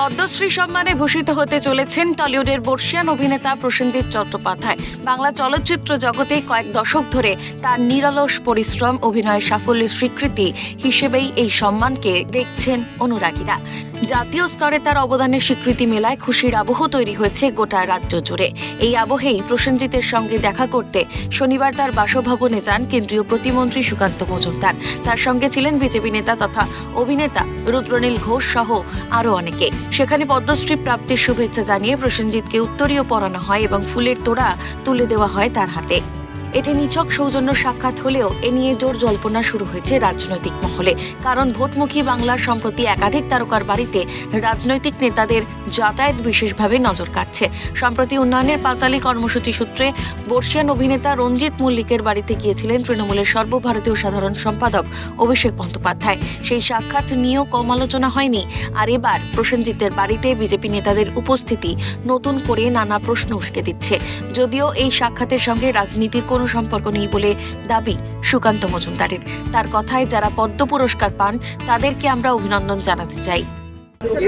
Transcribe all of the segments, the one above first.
পদ্মশ্রী সম্মানে ভূষিত হতে চলেছেন টলিউডের বর্ষিয়ান অভিনেতা প্রসেনজিৎ চট্টোপাধ্যায়। বাংলা চলচ্চিত্র জগতে কয়েক দশক ধরে তার নিরলস পরিশ্রম, অভিনয়ের সাফল্যের স্বীকৃতি হিসেবেই এই সম্মানকে দেখছেন অনুরাগীরা। জাতীয় স্তরে তার অবদানের স্বীকৃতি মেলায় খুশির আবহ তৈরি হয়েছে গোটা রাজ্য জুড়ে। এই আবহেই প্রসেনজিতের সঙ্গে দেখা করতে শনিবার তার বাসভবনে যান কেন্দ্রীয় প্রতিমন্ত্রী সুকান্ত মজুমদার। তার সঙ্গে ছিলেন বিজেপি নেতা তথা অভিনেতা রুদ্রনীল ঘোষ সহ আরও অনেকে। সেখানে পদ্মশ্রী প্রাপ্তির শুভেচ্ছা জানিয়ে প্রসেনজিৎকে উত্তরীয় পরানো হয় এবং ফুলের তোড়া তুলে দেওয়া হয় তার হাতে। এটি নিছক সৌজন্য সাক্ষাৎ হলেও এ নিয়ে জোর জল্পনা শুরু হয়েছে রাজনৈতিক মহলে। কারণ ভোটমুখী বাংলার সম্প্রতি একাধিক তারকার বাড়িতে রাজনৈতিক নেতাদের যাতায়াত বিশেষভাবে নজর কাটছে সম্প্রতি উন্নয়নের পাঁচালী কর্মসূচি সূত্রে বর্ষিয়ান অভিনেতা রঞ্জিত মল্লিকের বাড়িতে গিয়েছিলেন তৃণমূলের সর্বভারতীয় সাধারণ সম্পাদক অভিষেক বন্দ্যোপাধ্যায়। সেই সাক্ষাৎ নিয়েও কম আলোচনা হয়নি। আর এবার প্রসেনজিতের বাড়িতে বিজেপি নেতাদের উপস্থিতি নতুন করে নানা প্রশ্ন উস্কে দিচ্ছে। যদিও এই সাক্ষাতের সঙ্গে রাজনীতির কোনো সম্পর্ক নেই বলে দাবি সুকান্ত মজুমদারের। তার কথায় যারা পদ্ম পুরস্কার পান, তাদেরকে আমরা অভিনন্দন জানাতে চাই।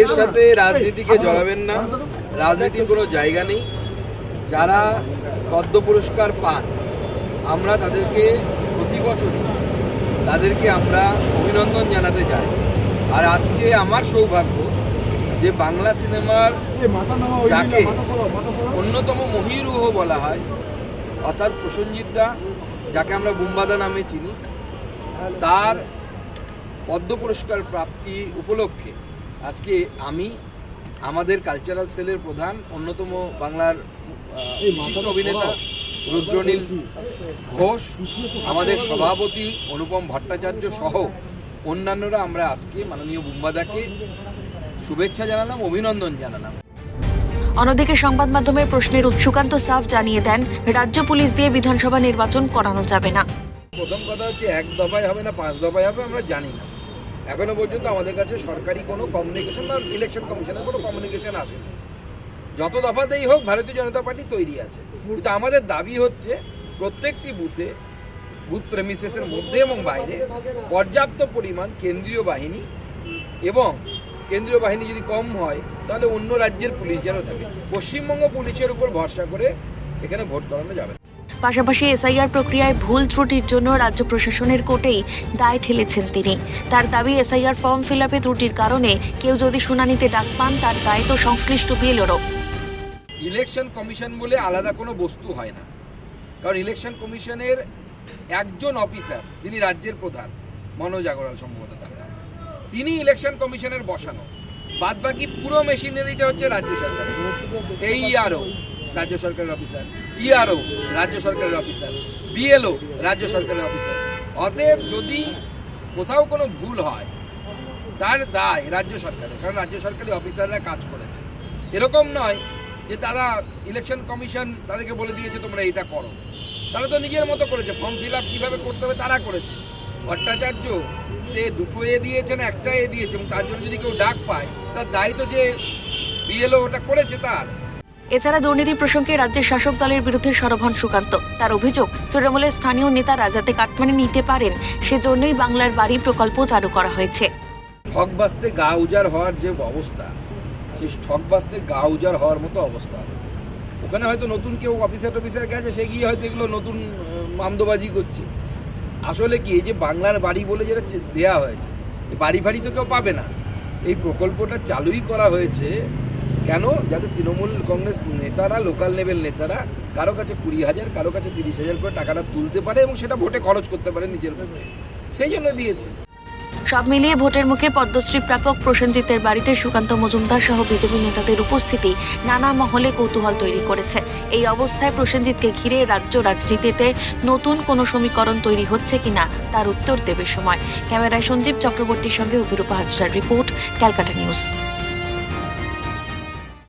এর সাথে রাজনীতিকে জড়াবেন না। রাজনীতির কোনো জায়গা নেই। যারা পদ্ম পুরস্কার পান আমরা তাদেরকে প্রতি বছরই তাদেরকে আমরা অভিনন্দন জানাতে যাই। আর আজকে আমার সৌভাগ্য যে বাংলা সিনেমার যাকে অন্যতম মহিরুহ বলা হয় অর্থাৎ প্রসেনজিৎ দা যাকে আমরা বুম্বাদা নামে চিনি তার পদ্ম পুরস্কার প্রাপ্তি উপলক্ষে আজকে আমি আমাদের কালচারাল সেলের প্রধান অন্যতম বাংলার বিশিষ্ট অভিনেতা রুদ্রনীল ঘোষ আমাদের সভাপতি অনুপম ভট্টাচার্য সহ অন্যান্যরা আমরা আজকে মাননীয় বুম্বাদাকে শুভেচ্ছা জানালাম অভিনন্দন জানালাম। অন্যদিকে সংবাদ মাধ্যমের প্রশ্নের সুকান্ত সাফ জানিয়ে দেন রাজ্য পুলিশ দিয়ে বিধানসভা নির্বাচন করানো যাবে না। প্রথম কথা হচ্ছে এক দফায় হবে না পাঁচ দফায় হবে আমরা জানি না। এখনও পর্যন্ত আমাদের কাছে সরকারি কোনো কমিউনিকেশন বা ইলেকশন কমিশনের কোনো কমিউনিকেশন আসেনি। যত দফাতেই হোক ভারতীয় জনতা পার্টি তৈরি আছে। কিন্তু আমাদের দাবি হচ্ছে প্রত্যেকটি বুথে, বুথ প্রেমিসেসের মধ্যে এবং বাইরে পর্যাপ্ত পরিমাণ কেন্দ্রীয় বাহিনী এবং কেন্দ্রীয় বাহিনী যদি কম হয়, তাহলে অন্য রাজ্যের পুলিশ যেন থাকে। পশ্চিমবঙ্গ পুলিশের উপর ভরসা করে এখানে ভোট করানো যাবে। পাশাপাশি এসআইআর প্রক্রিয়ায় ভুল ত্রুটির জন্য রাজ্য প্রশাসনের কোর্টেই দায় ঠেলেছেন তিনি। তার দাবি, এসআইআর ফর্ম ফিল আপে ত্রুটির কারণে কেউ যদি শুনানিতে ডাক পান, তার দায় তো সংশ্লিষ্ট বিএলওরও। ইলেকশন কমিশন বলে আলাদা কোনো বস্তু হয় না। কারণ ইলেকশন কমিশনের একজন অফিসার, যিনি রাজ্যের প্রধান, মনোজ আগরওয়াল সম্ভবত তার নাম, তিনি ইলেকশন কমিশনের বসানো। বাদ বাকি পুরো মেশিনারিটা হচ্ছে রাজ্য সরকারের। এই ইআরও রাজ্য সরকারের অফিসার ইআরও রাজ্য সরকারের অফিসার বিএলও রাজ্য সরকারের অফিসার। অতএব যদি কোথাও কোনো ভুল হয়, তার দায় রাজ্য সরকারের, কারণ রাজ্য সরকারি অফিসাররা কাজ করেছে। এরকম নয় যে তারা ইলেকশন কমিশন তাদেরকে বলে দিয়েছে, তোমরা এটা করো। তারা তো নিজের মতো করেছে ফর্ম ফিল আপ কীভাবে করতে হবে তারা করেছে। ভট্টাচার্য যে দুটো এ দিয়েছেন একটা এ দিয়েছে, এবং তার জন্য যদি কেউ ডাক পায়, তার দায়িত্ব যে বিএলও ওটা করেছে তার। এছাড়া দুর্নীতি প্রসঙ্গে রাজ্যের শাসক দলের বিরুদ্ধে সরব সুকান্ত। তার অভিযোগ, তৃণমূলের স্থানীয় নেতারা যাতে কাটমানি নিতে পারেন, সেজন্যই বাংলার বাড়ি প্রকল্প চালু করা হয়েছে। ঠক বাস্তে গা উজাড় হওয়ার যে অবস্থা, সেই ঠক বাস্তে গা উজাড় হওয়ার মতো অবস্থা। ওখানে হয়তো নতুন কেউ অফিসার টফিসার গেছে, সে গিয়ে হয়তো এগুলো নতুন মামদোবাজি করছে। আসলে কি, এই যে বাংলার বাড়ি বলে যেটা দেয়া হয়েছে বাড়ি ফাড়ি তো কেউ পাবে না। এই প্রকল্পটা চালুই করা হয়েছে কেন? যাতে তৃণমূল কংগ্রেস নেতারা লোকাল লেভেল নেতারা কারও কাছে কুড়ি হাজার, কারও কাছে তিরিশ হাজার করে টাকাটা তুলতে পারে এবং সেটা ভোটে খরচ করতে পারে নিজের মধ্যে। সেই জন্য দিয়েছে। সব মিলিয়ে ভোটের মুখে পদ্মশ্রী প্রাপক প্রসেনজিতের বাড়িতে সুকান্ত মজুমদার সহ বিজেপি নেতাদের উপস্থিতি নানা মহলে কৌতূহল তৈরি করেছে। এই অবস্থায় প্রসেনজিৎকে ঘিরে রাজ্য রাজনীতিতে নতুন কোনো সমীকরণ তৈরি হচ্ছে কিনা তার উত্তর দেবে সময়। ক্যামেরায় সঞ্জীব চক্রবর্তীর সঙ্গে অভিরূপা হাজরার রিপোর্ট, ক্যালকাটা নিউজ।